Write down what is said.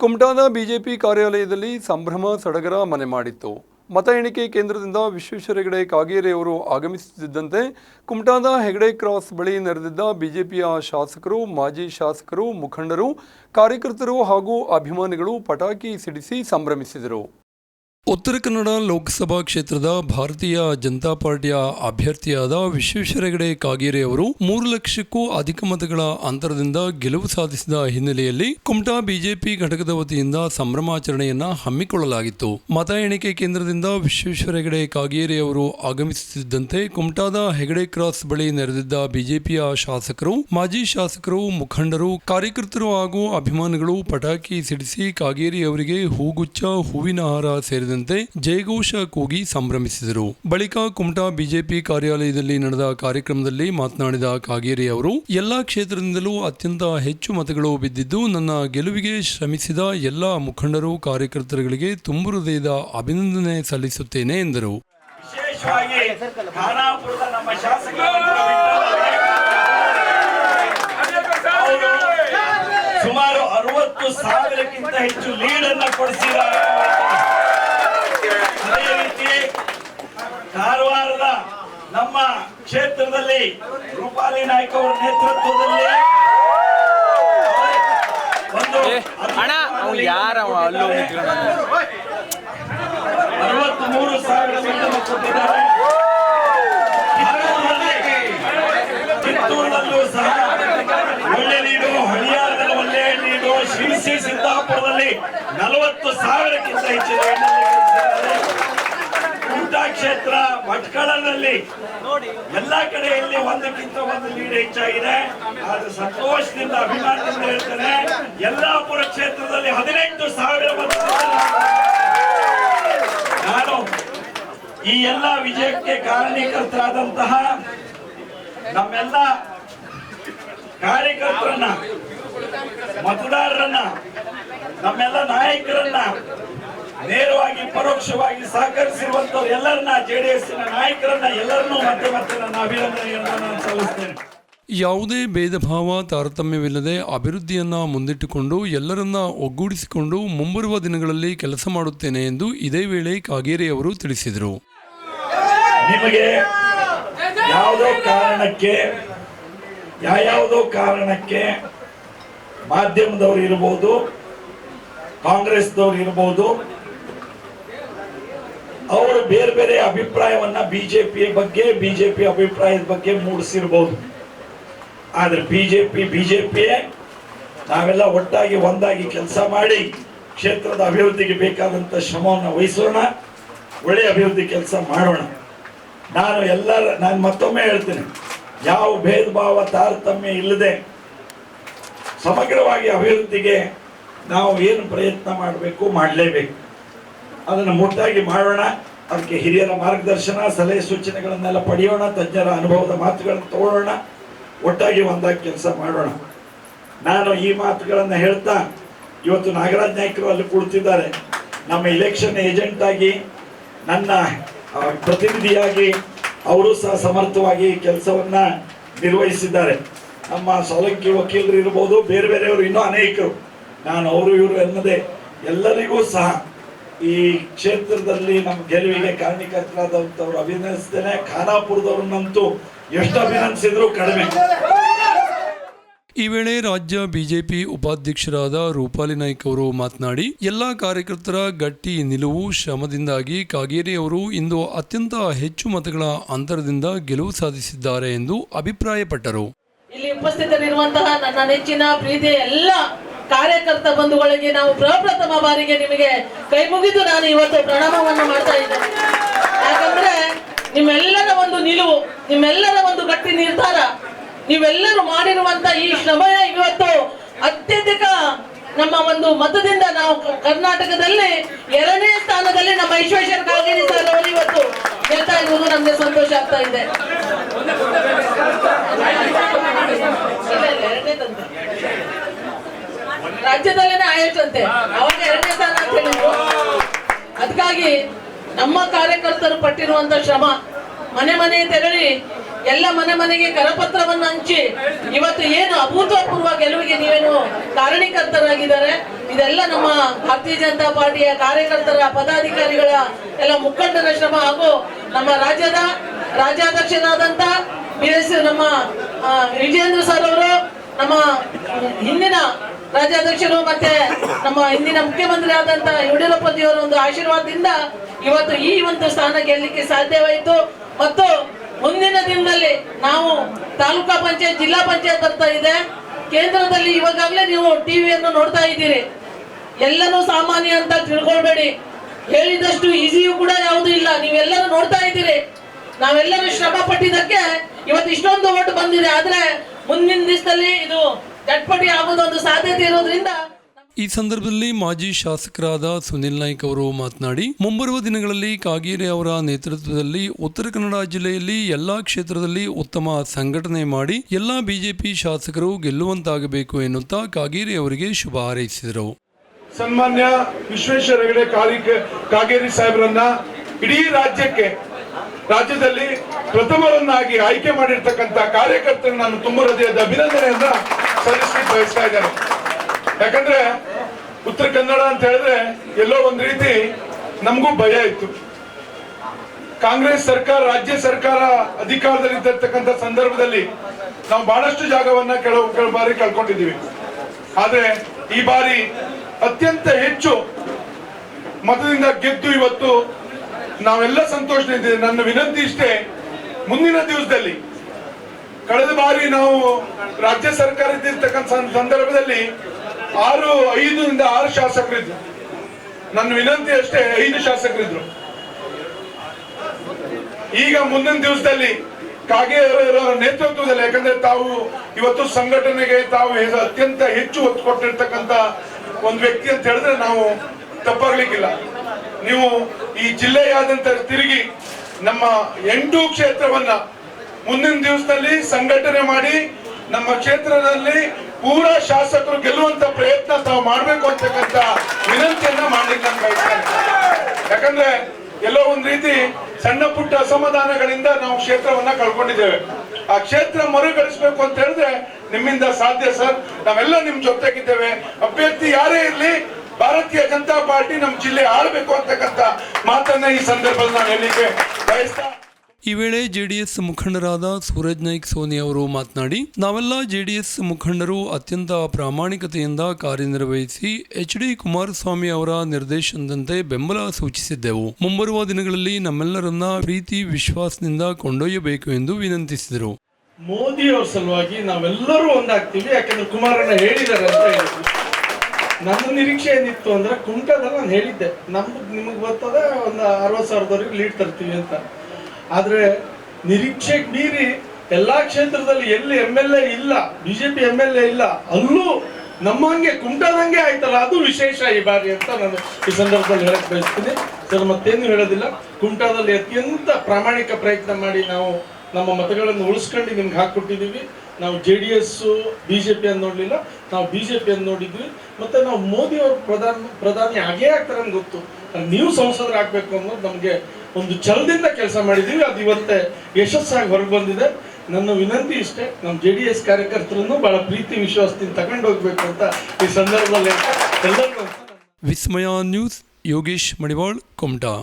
ಕುಮಟಾದ BJP ಕಾರ್ಯಾಲಯದಲ್ಲಿ ಸಂಭ್ರಮ ಸಡಗರ ಮನೆ ಮಾಡಿತ್ತು. ಮತ ಎಣಿಕೆ ಕೇಂದ್ರದಿಂದ ವಿಶ್ವೇಶ್ವರ ಹೆಗಡೆ ಕಾಗೇರಿ ಅವರು ಆಗಮಿಸುತ್ತಿದ್ದಂತೆ ಕುಮಟಾದ ಹೆಗಡೆ ಕ್ರಾಸ್ ಬಳಿ ನೆರೆದಿದ್ದ ಬಿಜೆಪಿಯ ಶಾಸಕರು, ಮಾಜಿ ಶಾಸಕರು, ಮುಖಂಡರು, ಕಾರ್ಯಕರ್ತರು ಹಾಗೂ ಅಭಿಮಾನಿಗಳು ಪಟಾಕಿ ಸಿಡಿಸಿ ಸಂಭ್ರಮಿಸಿದರು. ಉತ್ತರ ಕನ್ನಡ ಲೋಕಸಭಾ ಕ್ಷೇತ್ರದ ಭಾರತೀಯ ಜನತಾ ಪಾರ್ಟಿಯ ಅಭ್ಯರ್ಥಿಯಾದ ವಿಶ್ವೇಶ್ವರ ಹೆಗಡೆ ಕಾಗೇರಿ ಅವರು ಮೂರು ಲಕ್ಷಕ್ಕೂ ಅಧಿಕ ಮತಗಳ ಅಂತರದಿಂದ ಗೆಲುವು ಸಾಧಿಸಿದ ಹಿನ್ನೆಲೆಯಲ್ಲಿ ಕುಮಟಾ ಬಿಜೆಪಿ ಘಟಕದ ವತಿಯಿಂದ ಸಂಭ್ರಮಾಚರಣೆಯನ್ನ ಹಮ್ಮಿಕೊಳ್ಳಲಾಗಿತ್ತು. ಮತ ಎಣಿಕೆ ಕೇಂದ್ರದಿಂದ ವಿಶ್ವೇಶ್ವರ ಹೆಗಡೆ ಕಾಗೇರಿ ಅವರು ಆಗಮಿಸುತ್ತಿದ್ದಂತೆ ಕುಮಟಾದ ಹೆಗಡೆ ಕ್ರಾಸ್ ಬಳಿ ನೆರೆದಿದ್ದ ಬಿಜೆಪಿಯ ಶಾಸಕರು, ಮಾಜಿ ಶಾಸಕರು, ಮುಖಂಡರು, ಕಾರ್ಯಕರ್ತರು ಹಾಗೂ ಅಭಿಮಾನಿಗಳು ಪಟಾಕಿ ಸಿಡಿಸಿ ಕಾಗೇರಿ ಅವರಿಗೆ ಹೂಗುಚ್ಚ ಹೂವಿನ ಹಾರ ಸೇರಿದಂತೆ ಜಯಘೋಷ ಕೂಗಿ ಸಂಭ್ರಮಿಸಿದರು. ಬಳಿಕ ಕುಮಟಾ ಬಿಜೆಪಿ ಕಾರ್ಯಾಲಯದಲ್ಲಿ ನಡೆದ ಕಾರ್ಯಕ್ರಮದಲ್ಲಿ ಮಾತನಾಡಿದ ಕಾಗೇರಿ ಅವರು, ಎಲ್ಲಾ ಕ್ಷೇತ್ರದಿಂದಲೂ ಅತ್ಯಂತ ಹೆಚ್ಚು ಮತಗಳು ಬಿದ್ದಿದ್ದು, ನನ್ನ ಗೆಲುವಿಗೆ ಶ್ರಮಿಸಿದ ಎಲ್ಲಾ ಮುಖಂಡರು, ಕಾರ್ಯಕರ್ತರುಗಳಿಗೆ ತುಂಬು ಹೃದಯದ ಅಭಿನಂದನೆ ಸಲ್ಲಿಸುತ್ತೇನೆ ಎಂದರು. ಸುಮಾರು ಅರವತ್ತು ಸಾವಿರಕ್ಕಿಂತ ಹೆಚ್ಚು ಲೀಡ್ ಅನ್ನ ಕೊಡಿಸಿದ್ದಾರೆ. ಅದೇ ರೀತಿ ಕಾರವಾರದ ನಮ್ಮ ಕ್ಷೇತ್ರದಲ್ಲಿ ರೂಪಾಲಿ ನಾಯ್ಕ ಅವರ ನೇತೃತ್ವದಲ್ಲಿ ಒಂದು ಅವ್ನು ಯಾರವ ಅಲ್ಲೂ ಅರವತ್ತ್ ಮೂರು ಸಾವಿರ ಮೀಟರ್ ಕೊಟ್ಟಿದ್ದಾರೆ. ಕಿತ್ತೂರಿನಲ್ಲೂ ಸಹ ಒಳ್ಳೆ ನೀಡು ಹಳಿಯಾರದಲ್ಲಿ ಒಳ್ಳೆ ನೀಡು ಶಿರಸಿ ಸಿದ್ದಾಪುರದಲ್ಲಿ ನಲವತ್ತು ಸಾವಿರಕ್ಕಿಂತ ಹೆಚ್ಚಿನ ಕ್ಷೇತ್ರ ಭಟ್ಕಳನಲ್ಲಿ. ಎಲ್ಲಾ ಕಡೆಯಲ್ಲಿ ಒಂದಕ್ಕಿಂತ ಒಂದು ಲೀಡ್ ಹೆಚ್ಚಾಗಿದೆ. ಅದು ಸಂತೋಷದಿಂದ ಅಭಿಮಾನದಿಂದ ಎಲ್ಲಾ ಯಲ್ಲಾಪುರ ಕ್ಷೇತ್ರದಲ್ಲಿ ಹದಿನೆಂಟು ಸಾವಿರ ನಾನು ಈ ಎಲ್ಲ ವಿಜಯಕ್ಕೆ ಕಾರಣೀಕರ್ತರಾದಂತಹ ನಮ್ಮೆಲ್ಲ ಕಾರ್ಯಕರ್ತರನ್ನ ಮತದಾರರನ್ನ ನಮ್ಮೆಲ್ಲ ನಾಯಕರನ್ನ ನೇರವಾಗಿ ಪರೋಕ್ಷವಾಗಿ ಸಹಕರಿಸಿರುವಂತವ್ರು ಎಲ್ಲರನ್ನ ಜೆಡಿಎಸ್ನ ನಾಯಕರನ್ನ ಎಲ್ಲರನ್ನೂ ಮತ್ತೆ ಮತ್ತೆ ನನ್ನ ಅಭಿನಂದನೆಯನ್ನು ನಾನು ಸಲ್ಲಿಸ್ತೇನೆ. ಯಾವುದೇ ಭೇದ ಭಾವ ತಾರತಮ್ಯವಿಲ್ಲದೆ ಅಭಿವೃದ್ಧಿಯನ್ನ ಮುಂದಿಟ್ಟುಕೊಂಡು ಎಲ್ಲರನ್ನ ಒಗ್ಗೂಡಿಸಿಕೊಂಡು ಮುಂಬರುವ ದಿನಗಳಲ್ಲಿ ಕೆಲಸ ಮಾಡುತ್ತೇನೆ ಎಂದು ಇದೇ ವೇಳೆ ಕಾಗೇರಿ ಅವರು ತಿಳಿಸಿದರು. ನಿಮಗೆ ಯಾವುದೋ ಕಾರಣಕ್ಕೆ ಯಾವ್ಯಾವುದೋ ಕಾರಣಕ್ಕೆ ಮಾಧ್ಯಮದವರು ಇರಬಹುದು ಕಾಂಗ್ರೆಸ್ದವ್ರು ಇರಬಹುದು ಬೇರೆ ಬೇರೆ ಅಭಿಪ್ರಾಯವನ್ನ ಬಿಜೆಪಿಯ ಬಗ್ಗೆ, ಬಿಜೆಪಿ ಅಭಿಪ್ರಾಯದ ಬಗ್ಗೆ ಮೂಡಿಸಿರ್ಬೋದು. ಆದ್ರೆ ಬಿಜೆಪಿ, ಬಿಜೆಪಿಯೇ ನಾವೆಲ್ಲ ಒಟ್ಟಾಗಿ ಒಂದಾಗಿ ಕೆಲಸ ಮಾಡಿ ಕ್ಷೇತ್ರದ ಅಭಿವೃದ್ಧಿಗೆ ಬೇಕಾದಂತ ಶ್ರಮವನ್ನು ವಹಿಸೋಣ, ಒಳ್ಳೆ ಅಭಿವೃದ್ಧಿ ಕೆಲಸ ಮಾಡೋಣ. ನಾನು ಎಲ್ಲರ, ನಾನು ಮತ್ತೊಮ್ಮೆ ಹೇಳ್ತೇನೆ, ಯಾವ ಭೇದ ಭಾವ ತಾರತಮ್ಯ ಇಲ್ಲದೆ ಸಮಗ್ರವಾಗಿ ಅಭಿವೃದ್ಧಿಗೆ ನಾವು ಏನು ಪ್ರಯತ್ನ ಮಾಡಬೇಕು, ಮಾಡಲೇಬೇಕು. ಅದನ್ನು ಮುಟ್ಟಾಗಿ ಮಾಡೋಣ. ಅದಕ್ಕೆ ಹಿರಿಯರ ಮಾರ್ಗದರ್ಶನ, ಸಲಹೆ ಸೂಚನೆಗಳನ್ನೆಲ್ಲ ಪಡೆಯೋಣ, ತಜ್ಞರ ಅನುಭವದ ಮಾತುಗಳನ್ನು ತಗೊಳ್ಳೋಣ ಒಟ್ಟಾಗಿ ಒಂದಾಗಿ ಕೆಲಸ ಮಾಡೋಣ. ನಾನು ಈ ಮಾತುಗಳನ್ನು ಹೇಳ್ತಾ ಇವತ್ತು ನಾಗರಾಜ್ ನಾಯ್ಕರು ಅಲ್ಲಿ ಕುಳಿತಿದ್ದಾರೆ ನಮ್ಮ ಇಲೆಕ್ಷನ್ ಏಜೆಂಟ್ ಆಗಿ, ನನ್ನ ಪ್ರತಿನಿಧಿಯಾಗಿ ಅವರು ಸಹ ಸಮರ್ಥವಾಗಿ ಕೆಲಸವನ್ನ ನಿರ್ವಹಿಸಿದ್ದಾರೆ. ನಮ್ಮ ಸೋಲಂಕಿ ವಕೀಲರು ಇರ್ಬೋದು, ಬೇರೆ ಬೇರೆಯವರು ಇನ್ನೂ ಅನೇಕರು. ನಾನು ಅವರು, ಇವರು ಎನ್ನದೆ ಎಲ್ಲರಿಗೂ ಸಹ ಈ ಕ್ಷೇತ್ರದಲ್ಲಿ ನಮ್ಮ ಗೆಲುವಿಗೆ ಕಾರಣೀಕರ್ತರಾದಂಥವ್ರು ಅಭಿನಂದಿಸ್ತೇನೆ ಖಾನಾಪುರದವ್ರನ್ನಂತೂ ಎಷ್ಟು ಅಭಿನಂದಿಸಿದ್ರು ಕಡಿಮೆ. ಈ ವೇಳೆ ರಾಜ್ಯ ಬಿಜೆಪಿ ಉಪಾಧ್ಯಕ್ಷರಾದ ರೂಪಾಲಿ ನಾಯ್ಕ್ ಅವರು ಮಾತನಾಡಿ ಎಲ್ಲಾ ಕಾರ್ಯಕರ್ತರ ಗಟ್ಟಿ ನಿಲುವು ಶ್ರಮದಿಂದಾಗಿ ಕಾಗೇರಿ ಅವರು ಇಂದು ಅತ್ಯಂತ ಹೆಚ್ಚು ಮತಗಳ ಅಂತರದಿಂದ ಗೆಲುವು ಸಾಧಿಸಿದ್ದಾರೆ ಎಂದು ಅಭಿಪ್ರಾಯಪಟ್ಟರು. ಇಲ್ಲಿ ಉಪಸ್ಥಿತರಿರುವಂತಹ ನನ್ನ ನೆಚ್ಚಿನ ಪ್ರೀತಿಯ ಎಲ್ಲ ಕಾರ್ಯಕರ್ತ ಬಂಧುಗಳಿಗೆ ನಾವು ಪ್ರಪ್ರಥಮ ಬಾರಿಗೆ ನಿಮಗೆ ಕೈ ಮುಗಿದು ನಾನು ಇವತ್ತು ಪ್ರಣಾಮವನ್ನು ಮಾಡ್ತಾ ಇದ್ದೇನೆ. ಯಾಕಂದ್ರೆ ನಿಮ್ಮೆಲ್ಲರ ಒಂದು ನಿಲುವು ನಿಮ್ಮೆಲ್ಲರ ಒಂದು ಗಟ್ಟಿ ನಿರ್ಧಾರ ನೀವೆಲ್ಲರೂ ಮಾಡಿರುವಂತ ಈ ಶ್ರಮ ಇವತ್ತು ಅತ್ಯಧಿಕ ನಮ್ಮ ಒಂದು ಮತದಿಂದ ನಾವು ಕರ್ನಾಟಕದಲ್ಲಿ ಎರಡನೇ ಸ್ಥಾನದಲ್ಲಿ ನಮ್ಮ ಈಶ್ವೇಶ್ವರ ಕಾಗೇರಿ ಸರ್ ಅವರು ಇವತ್ತು ಗೆಲ್ತಾ ಇರುವುದು ನಮ್ಗೆ ಸಂತೋಷ ಆಗ್ತಾ ಇದೆ. ರಾಜ್ಯದಲ್ಲೇನೆ ಆಯ್ತಂತೆ ಅವಾಗ ಎರಡನೇ ಸ್ಥಾನ ಅಂತ ಹೇಳಿದ್ರು. ಅದಕ್ಕಾಗಿ ನಮ್ಮ ಕಾರ್ಯಕರ್ತರು ಪಟ್ಟಿರುವಂತ ಶ್ರಮ ಮನೆ ಮನೆ ತೆರಳಿ ಎಲ್ಲ ಮನೆ ಮನೆಗೆ ಕರಪತ್ರವನ್ನು ಹಂಚಿ ಇವತ್ತು ಏನು ಅಭೂತಪೂರ್ವ ಗೆಲುವಿಗೆ ನೀವೇನು ಕಾರಣೀಕರ್ತರಾಗಿದ್ದಾರೆ ಇದೆಲ್ಲ ನಮ್ಮ ಭಾರತೀಯ ಜನತಾ ಪಾರ್ಟಿಯ ಕಾರ್ಯಕರ್ತರ ಪದಾಧಿಕಾರಿಗಳ ಎಲ್ಲ ಮುಖಂಡರ ಶ್ರಮ ಹಾಗೂ ನಮ್ಮ ರಾಜ್ಯದ ರಾಜ್ಯಾಧ್ಯಕ್ಷರಾದಂತ ಬಿ ಎಸ್ ನಮ್ಮ ವಿಜೇಂದ್ರ ವಿಜಯೇಂದ್ರ ಸರ್ ಅವರು ನಮ್ಮ ಹಿಂದಿನ ರಾಜ್ಯಾಧ್ಯಕ್ಷರು ಮತ್ತೆ ನಮ್ಮ ಹಿಂದಿನ ಮುಖ್ಯಮಂತ್ರಿ ಆದಂತ ಯಡಿಯೂರಪ್ಪಜಿಯವರ ಒಂದು ಆಶೀರ್ವಾದದಿಂದ ಇವತ್ತು ಈ ಒಂದು ಸ್ಥಾನ ಗೆಲ್ಲಲಿಕ್ಕೆ ಸಾಧ್ಯವಾಯಿತು. ಮತ್ತು ಮುಂದಿನ ದಿನದಲ್ಲಿ ನಾವು ತಾಲೂಕಾ ಪಂಚಾಯತ್, ಜಿಲ್ಲಾ ಪಂಚಾಯತ್ ಬರ್ತಾ ಇದೆ. ಕೇಂದ್ರದಲ್ಲಿ ಇವಾಗಲೇ ನೀವು ಟಿವಿಯನ್ನು ನೋಡ್ತಾ ಇದ್ದೀರಿ. ಎಲ್ಲನೂ ಸಾಮಾನ್ಯ ಅಂತ ತಿಳ್ಕೊಳ್ಬೇಡಿ. ಹೇಳಿದಷ್ಟು ಈಸಿಯೂ ಕೂಡ ಯಾವುದೂ ಇಲ್ಲ. ನೀವೆಲ್ಲರೂ ನೋಡ್ತಾ ಇದ್ದೀರಿ. ನಾವೆಲ್ಲರೂ ಶ್ರಮ ಪಟ್ಟಿದ್ದಕ್ಕೆ ಇವತ್ತು ಇಷ್ಟೊಂದು ಓಟ್ ಬಂದಿದೆ. ಆದ್ರೆ ಮುಂದಿನ ದಿವಸದಲ್ಲಿ ಇದು ಚಟ್ಪಟಿ ಆಗುವುದೊಂದು ಸಾಧ್ಯತೆ ಇರೋದ್ರಿಂದ ಈ ಸಂದರ್ಭದಲ್ಲಿ ಮಾಜಿ ಶಾಸಕರಾದ ಸುನಿಲ್ ನಾಯ್ಕ್ ಅವರು ಮಾತನಾಡಿ ಮುಂಬರುವ ದಿನಗಳಲ್ಲಿ ಕಾಗೇರಿ ಅವರ ನೇತೃತ್ವದಲ್ಲಿ ಉತ್ತರ ಕನ್ನಡ ಜಿಲ್ಲೆಯಲ್ಲಿ ಎಲ್ಲಾ ಕ್ಷೇತ್ರದಲ್ಲಿ ಉತ್ತಮ ಸಂಘಟನೆ ಮಾಡಿ ಎಲ್ಲಾ ಬಿಜೆಪಿ ಶಾಸಕರು ಗೆಲ್ಲುವಂತಾಗಬೇಕು ಎನ್ನುತ್ತಾ ಕಾಗೇರಿ ಅವರಿಗೆ ಶುಭ ಹಾರೈಸಿದರು. ಸನ್ಮಾನ್ಯ ವಿಶ್ವೇಶ್ವರ ಹೆಗಡೆ ಕಾಗೇರಿ ಸಾಹೇಬರನ್ನ ಇಡೀ ರಾಜ್ಯಕ್ಕೆ ರಾಜ್ಯದಲ್ಲಿ ಪ್ರಥಮರನ್ನಾಗಿ ಆಯ್ಕೆ ಮಾಡಿರ್ತಕ್ಕಂಥ ಕಾರ್ಯಕರ್ತರು ನಾನು ತುಂಬ ಹೃದಯದ ಅಭಿನಂದನೆಯನ್ನ ಸಲ್ಲಿಸಲಿಕ್ಕೆ ಬಯಸ್ತಾ ಇದ್ದೇನೆ ಯಾಕಂದ್ರೆ ಉತ್ತರ ಕನ್ನಡ ಅಂತ ಹೇಳಿದ್ರೆ ಎಲ್ಲೋ ಒಂದ್ ರೀತಿ ನಮಗೂ ಭಯ ಇತ್ತು. ಕಾಂಗ್ರೆಸ್ ಸರ್ಕಾರ, ರಾಜ್ಯ ಸರ್ಕಾರ ಅಧಿಕಾರದಲ್ಲಿ ಇದ್ದಿರ್ತಕ್ಕಂಥ ಸಂದರ್ಭದಲ್ಲಿ ನಾವು ಬಹಳಷ್ಟು ಜಾಗವನ್ನ ಕೆಲವು ಕೆಲವು ಬಾರಿ ಕಳ್ಕೊಂಡಿದ್ದೀವಿ. ಆದ್ರೆ ಈ ಬಾರಿ ಅತ್ಯಂತ ಹೆಚ್ಚು ಮತದಿಂದ ಗೆದ್ದು ಇವತ್ತು ನಾವೆಲ್ಲ ಸಂತೋಷದಿಂದ ನನ್ನ ವಿನಂತಿ ಇಷ್ಟೇ, ಮುಂದಿನ ದಿವಸದಲ್ಲಿ ಕಳೆದ ಬಾರಿ ನಾವು ರಾಜ್ಯ ಸರ್ಕಾರ ಇದ್ದಿರ್ತಕ್ಕಂಥ ಸಂದರ್ಭದಲ್ಲಿ ಆರು, ಐದರಿಂದ ಆರು ಶಾಸಕರಿದ್ರು. ನನ್ನ ವಿನಂತಿ ಅಷ್ಟೇ, ಐದು ಶಾಸಕರಿದ್ರು. ಈಗ ಮುಂದಿನ ದಿವಸದಲ್ಲಿ ಕಾಗೆ ನೇತೃತ್ವದಲ್ಲಿ, ಯಾಕಂದ್ರೆ ತಾವು ಇವತ್ತು ಸಂಘಟನೆಗೆ ತಾವು ಅತ್ಯಂತ ಹೆಚ್ಚು ಒತ್ತು ಕೊಟ್ಟಿರ್ತಕ್ಕಂಥ ಒಂದು ವ್ಯಕ್ತಿ ಅಂತ ಹೇಳಿದ್ರೆ ನಾವು ತಪ್ಪಾಗ್ಲಿಕ್ಕಿಲ್ಲ. ನೀವು ಈ ಜಿಲ್ಲೆಯಾದಂತ ತಿರುಗಿ ನಮ್ಮ ಎಂಟು ಕ್ಷೇತ್ರವನ್ನ ಮುಂದಿನ ದಿವಸದಲ್ಲಿ ಸಂಘಟನೆ ಮಾಡಿ ನಮ್ಮ ಕ್ಷೇತ್ರದಲ್ಲಿ ಪೂರಾ ಶಾಸಕರು ಗೆಲ್ಲುವಂತ ಪ್ರಯತ್ನ ತಾವು ಮಾಡಬೇಕು ಅಂತಕ್ಕಂತ ವಿನಂತಿಯನ್ನ ಮಾಡ್ಲಿಕ್ಕೆ ಬಯಸ್ತೇನೆ ಯಾಕಂದ್ರೆ ಎಲ್ಲೋ ಒಂದ್ ರೀತಿ ಸಣ್ಣ ಪುಟ್ಟ ಅಸಮಾಧಾನಗಳಿಂದ ನಾವು ಕ್ಷೇತ್ರವನ್ನ ಕಳ್ಕೊಂಡಿದ್ದೇವೆ. ಆ ಕ್ಷೇತ್ರ ಮರುಗಳಿಸಬೇಕು ಅಂತ ಹೇಳಿದ್ರೆ ನಿಮ್ಮಿಂದ ಸಾಧ್ಯ ಸರ್. ನಾವೆಲ್ಲ ನಿಮ್ ಜೊತೆಗಿದ್ದೇವೆ. ಅಭ್ಯರ್ಥಿ ಯಾರೇ ಇರಲಿ, ಭಾರತೀಯ ಜನತಾ ಪಾರ್ಟಿ ನಮ್ಮ ಜಿಲ್ಲೆ ಆಳ್ಬೇಕು ಅಂತಕ್ಕಂಥ ಮಾತನ್ನ ಈ ಸಂದರ್ಭದಲ್ಲಿ ನಾನು ಹೇಳಲಿಕ್ಕೆ ಬಯಸ್ತಾ ಈ ವೇಳೆ ಜೆಡಿಎಸ್ ಮುಖಂಡರಾದ ಸೂರಜ್ ನಾಯ್ಕ್ ಸೋನಿ ಅವರು ಮಾತನಾಡಿ, ನಾವೆಲ್ಲ ಜೆಡಿಎಸ್ ಮುಖಂಡರು ಅತ್ಯಂತ ಪ್ರಾಮಾಣಿಕತೆಯಿಂದ ಕಾರ್ಯನಿರ್ವಹಿಸಿ ಎಚ್ ಡಿ ಕುಮಾರಸ್ವಾಮಿ ಅವರ ನಿರ್ದೇಶನದಂತೆ ಬೆಂಬಲ ಸೂಚಿಸಿದ್ದೆವು. ಮುಂಬರುವ ದಿನಗಳಲ್ಲಿ ನಮ್ಮೆಲ್ಲರನ್ನ ಪ್ರೀತಿ, ವಿಶ್ವಾಸದಿಂದ ಕೊಂಡೊಯ್ಯಬೇಕು ಎಂದು ವಿನಂತಿಸಿದರು. ಮೋದಿ ಅವರ ಸಲುವಾಗಿ ನಾವೆಲ್ಲರೂ ಒಂದಾಗ್ತೀವಿ, ಯಾಕಂದ್ರೆ ಕುಮಾರಣ್ಣ ಹೇಳಿದ್ದಾರೆ ಅಂತ ನನ್ನ ನಿರೀಕ್ಷೆ ಏನಿತ್ತು ಅಂದ್ರೆ ಕುಮಟಾದಲ್ಲಿ ನಾನು ಹೇಳಿದ್ದೆ. ನಮ್ದು ನಿಮಗೆ ಗೊತ್ತದ, ಒಂದು ಅರವತ್ತು ಸಾವಿರದವರೆಗೆ ಲೀಡ್ ತರ್ತೀವಿ ಅಂತ. ಆದ್ರೆ ನಿರೀಕ್ಷೆಗೆ ಮೀರಿ ಎಲ್ಲಾ ಕ್ಷೇತ್ರದಲ್ಲಿ ಎಲ್ಲಿ ಎಂ ಎಲ್ ಎ ಇಲ್ಲ, ಬಿಜೆಪಿ ಎಂ ಎಲ್ ಎ ಇಲ್ಲ, ಅಲ್ಲೂ ನಮ್ಮಂಗೆ ಕುಂಟಾದಂಗೆ ಆಯ್ತಲ್ಲ, ಅದು ವಿಶೇಷ ಈ ಬಾರಿ ಅಂತ ನಾನು ಈ ಸಂದರ್ಭದಲ್ಲಿ ಹೇಳಕ್ ಬಯಸ್ತೀನಿ. ಸರ್, ಮತ್ತೇನು ಹೇಳೋದಿಲ್ಲ. ಕುಂಟಾದಲ್ಲಿ ಅತ್ಯಂತ ಪ್ರಾಮಾಣಿಕ ಪ್ರಯತ್ನ ಮಾಡಿ ನಾವು ನಮ್ಮ ಮತಗಳನ್ನು ಉಳಿಸ್ಕೊಂಡು ನಿಮ್ಗೆ ಹಾಕೊಟ್ಟಿದ್ದೀವಿ ನಾವು ಜೆ ಡಿ ಎಸ್ ಪಿ ಅನ್ನು ನೋಡಲಿಲ್ಲ. ನಾವು ಬಿ ಜೆ ಅನ್ನು ನೋಡಿದ್ವಿ. ಮತ್ತು ನಾವು ಮೋದಿ ಅವರು ಪ್ರಧಾನ, ಪ್ರಧಾನಿ ಹಾಗೇ ಆಗ್ತಾರೆ ಗೊತ್ತು. ನೀವು ಸಂಸದರಾಗಬೇಕು ಅನ್ನೋದು ನಮಗೆ ಒಂದು ಛಲದಿಂದ ಕೆಲಸ ಮಾಡಿದ್ದೀವಿ. ಅದು ಇವತ್ತೇ ಯಶಸ್ಸಾಗಿ ಹೊರಗೆ ಬಂದಿದೆ. ನನ್ನ ವಿನಂತಿ ಇಷ್ಟೇ ನಮ್ಮ ಜೆ ಡಿ ಎಸ್ ಕಾರ್ಯಕರ್ತರನ್ನು ಬಹಳ ಪ್ರೀತಿ, ವಿಶ್ವಾಸದಿಂದ ತಗೊಂಡು ಹೋಗ್ಬೇಕು ಅಂತ ಈ ಸಂದರ್ಭದಲ್ಲಿ ಎಲ್ಲರಿಗೂ ವಿಸ್ಮಯ ನ್ಯೂಸ್, ಯೋಗೇಶ್ ಮಡಿವಾಳ್, ಕುಮಟಾ.